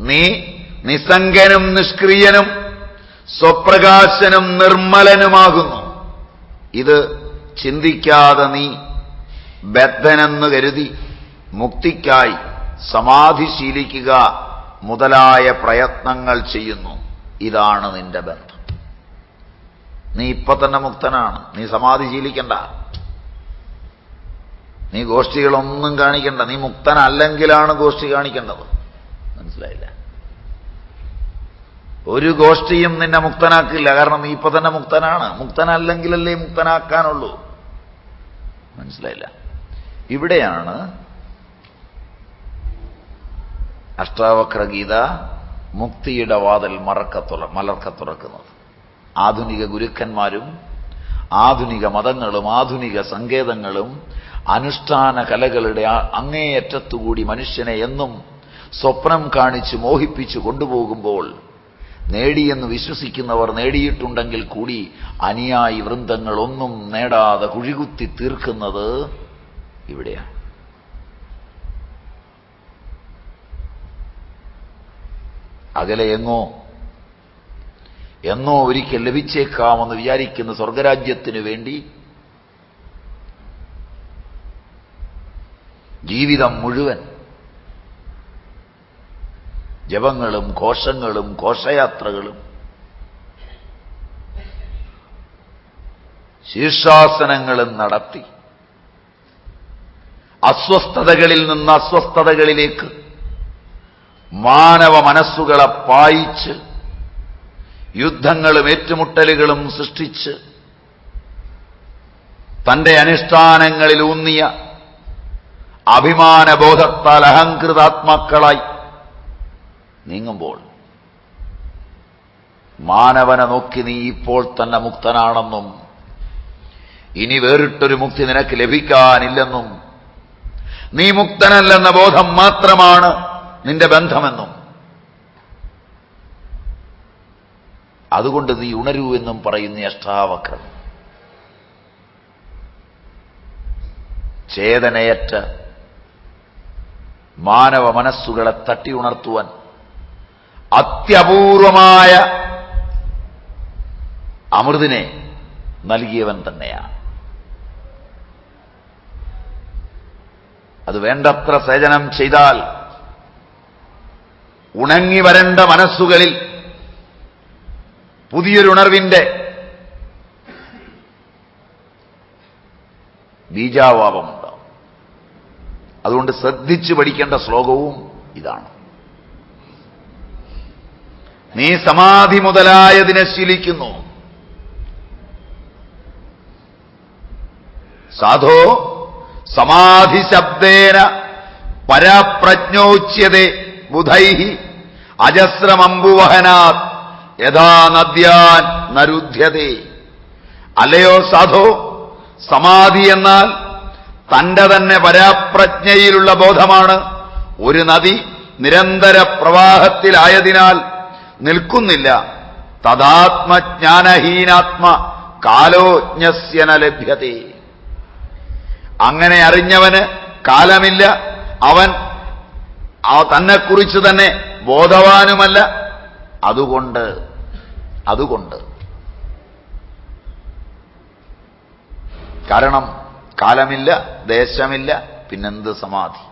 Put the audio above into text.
നീ നിസ്സംഗനും നിഷ്ക്രിയനും സ്വപ്രകാശനും നിർമ്മലനുമാകുന്നു. ഇത് ചിന്തിക്കാതെ നീ ബദ്ധനെന്ന് കരുതി മുക്തിക്കായി സമാധി ശീലിക്കുക മുതലായ പ്രയത്നങ്ങൾ ചെയ്യുന്നു. ഇതാണ് നിന്റെ ബന്ധം. നീ ഇപ്പൊ തന്നെ മുക്തനാണ്. നീ സമാധി ശീലിക്കണ്ട നീ ഗോഷ്ഠികളൊന്നും കാണിക്കണ്ട. നീ മുക്തനല്ലെങ്കിലാണ് ഗോഷ്ഠി കാണിക്കേണ്ടത്. മനസ്സിലായില്ല. ഒരു ഗോഷ്ഠിയും നിന്നെ മുക്തനാക്കില്ല. കാരണം നീ ഇപ്പൊ തന്നെ മുക്തനാണ്. മുക്തനല്ലെങ്കിലല്ലേ മുക്തനാക്കാനുള്ളൂ. മനസ്സിലായില്ല. ഇവിടെയാണ് അഷ്ടാവക്രഗീത മുക്തിയുടെ വാതിൽ മറക്കത്തുറ മലർക്ക തുറക്കുന്നത്. ആധുനിക ഗുരുക്കന്മാരും ആധുനിക മതങ്ങളും ആധുനിക സങ്കേതങ്ങളും അനുഷ്ഠാന കലകളുടെ അങ്ങേയറ്റത്തുകൂടി മനുഷ്യനെ എന്നും സ്വപ്നം കാണിച്ച് മോഹിപ്പിച്ചു കൊണ്ടുപോകുമ്പോൾ നേടിയെന്ന് വിശ്വസിക്കുന്നവർ നേടിയിട്ടുണ്ടെങ്കിൽ കൂടി അനുയായി വൃന്ദങ്ങൾ ഒന്നും നേടാതെ കുഴികുത്തി തീർക്കുന്നത് ഇവിടെയാണ്. അകലെ എങ്ങോ എന്നോ ഒരിക്കൽ ലഭിച്ചേക്കാമെന്ന് വിചാരിക്കുന്ന സ്വർഗരാജ്യത്തിനു വേണ്ടി ജീവിതം മുഴുവൻ ജപങ്ങളും കോശങ്ങളും കോശയാത്രകളും ശീർഷാസനങ്ങളും നടത്തി. അസ്വസ്ഥതകളിൽ നിന്ന് അസ്വസ്ഥതകളിലേക്ക് മാനവ മനസ്സുകളെ പായിച്ച് യുദ്ധങ്ങളും ഏറ്റുമുട്ടലുകളും സൃഷ്ടിച്ച് തന്റെ അനുഷ്ഠാനങ്ങളിൽ ഊന്നിയ അഭിമാനബോധത്താൽ അഹങ്കൃതാത്മാക്കളായി നീങ്ങുമ്പോൾ മാനവനെ നോക്കി നീ ഇപ്പോൾ തന്നെ മുക്തനാണെന്നും ഇനി വേറിട്ടൊരു മുക്തി നിനക്ക് ലഭിക്കാനില്ലെന്നും നീ മുക്തനല്ലെന്ന ബോധം മാത്രമാണ് നിന്റെ ബന്ധമെന്നും അതുകൊണ്ട് നീ ഉണരൂ എന്നും പറയുന്ന അഷ്ടാവക്രം. ചേതനയറ്റ മാനവ മനസ്സുകളെ തട്ടിയുണർത്തുവാൻ അത്യപൂർവമായ അമൃതിനെ നൽകിയവൻ തന്നെയാണ്. അത് വേണ്ടത്ര സേചനം ചെയ്താൽ ഉണങ്ങി വരേണ്ട മനസ്സുകളിൽ പുതിയൊരുണർവിന്റെ ബീജാവാപമുണ്ടാവും. അതുകൊണ്ട് ശ്രദ്ധിച്ചു പഠിക്കേണ്ട ശ്ലോകവും ഇതാണ്. നീ സമാധി മുതലായതിനെ ശീലിക്കുന്നു. സാധോ സമാധി ശബ്ദേന പരപ്രജ്ഞോച്യതേ ബുധൈ അജസ്രമമ്പുവഹനാത് യഥാ നദ്യാൻ നരുദ്ധ്യതേ അല്ലയോ സാധോ സമാധി എന്നാൽ തന്റെ തന്നെ പരാപ്രജ്ഞയിലുള്ള ബോധമാണ്. ഒരു നദി നിരന്തര പ്രവാഹത്തിലായതിനാൽ നിൽക്കുന്നില്ല. തഥാത്മജ്ഞാനഹീനാത്മ കാലോജ്ഞസ്യന ലഭ്യത. അങ്ങനെ അറിഞ്ഞവന് കാലമില്ല. അവൻ തന്നെക്കുറിച്ച് തന്നെ ബോധവാനുമല്ല. അതുകൊണ്ട് അതുകൊണ്ട്. കാരണം കാലമില്ല ദേശമില്ല പിന്നെന്ത് സമാധി?